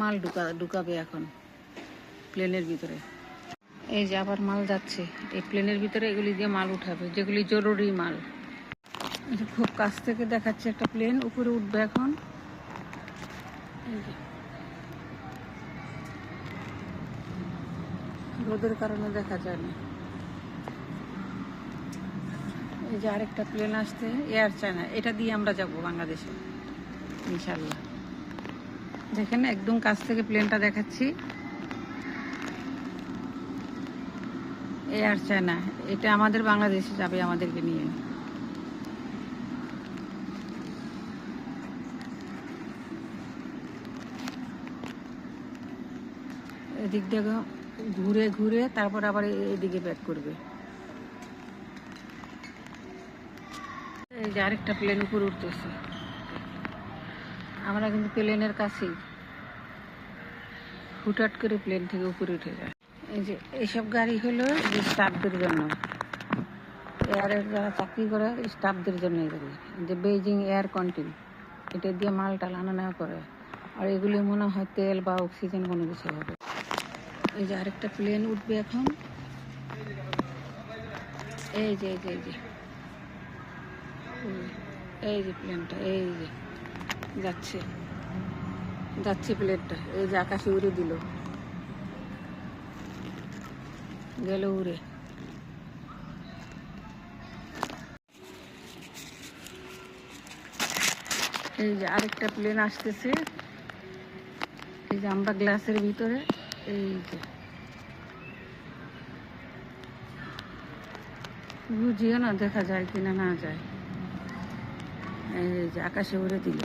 মাল ঢুকা, ঢুকাবে এখন প্লেনের ভিতরে। এই যে আবার মাল যাচ্ছে, এই প্লেনের ভিতরে এগুলি দিয়ে মাল উঠাবে, যেগুলি জরুরি মাল। খুব কাছ থেকে দেখাচ্ছে একটা প্লেন উপরে উঠবে এখন। রোদের কারণে দেখা যায় না এই যে আরেকটা প্লেন আসছে এয়ার চায়না এটা দিয়ে আমরা যাব বাংলাদেশে ইনশাল্লাহ দেখেন, একদম কাছ থেকে প্লেনটা দেখাচ্ছি। এয়ার চায়না, এটা আমাদের বাংলাদেশে যাবে আমাদেরকে নিয়ে। এদিক দিয়ে ঘুরে ঘুরে তারপর আবার এদিকে ব্যাক করবে। এই যে আরেকটা প্লেন উপরে উঠতেছে। আমরা কিন্তু প্লেনের কাছেই। হুটহাট করে প্লেন থেকে উপরে উঠে যায়। এই যে এইসব গাড়ি হলো স্টাফদের জন্য। এয়ারের যারা চাকরি করে স্টাফদের জন্য এগুলি যে বেজিং এয়ার কন্টিন এটা দিয়ে মাল টাল আনা নেওয়া করে। আর এগুলি মনে হয় তেল বা অক্সিজেন কোনো কিছু হবে। এই যে আরেকটা প্লেন উঠবে এখন। এই যে এই যে। এই যে এই যে প্লেনটা, এই যে। যাচ্ছে। যাচ্ছে প্লেনটা এই যে আকাশে উড়ে দিল। গেল উড়ে। এই যে আরেকটা প্লেন আসতেছে। এই যে আমরা গ্লাসের ভিতরে। এই যে। বুঝিও না, দেখা যায় কিনা না যায়। এই যে আকাশে উড়ে দিল।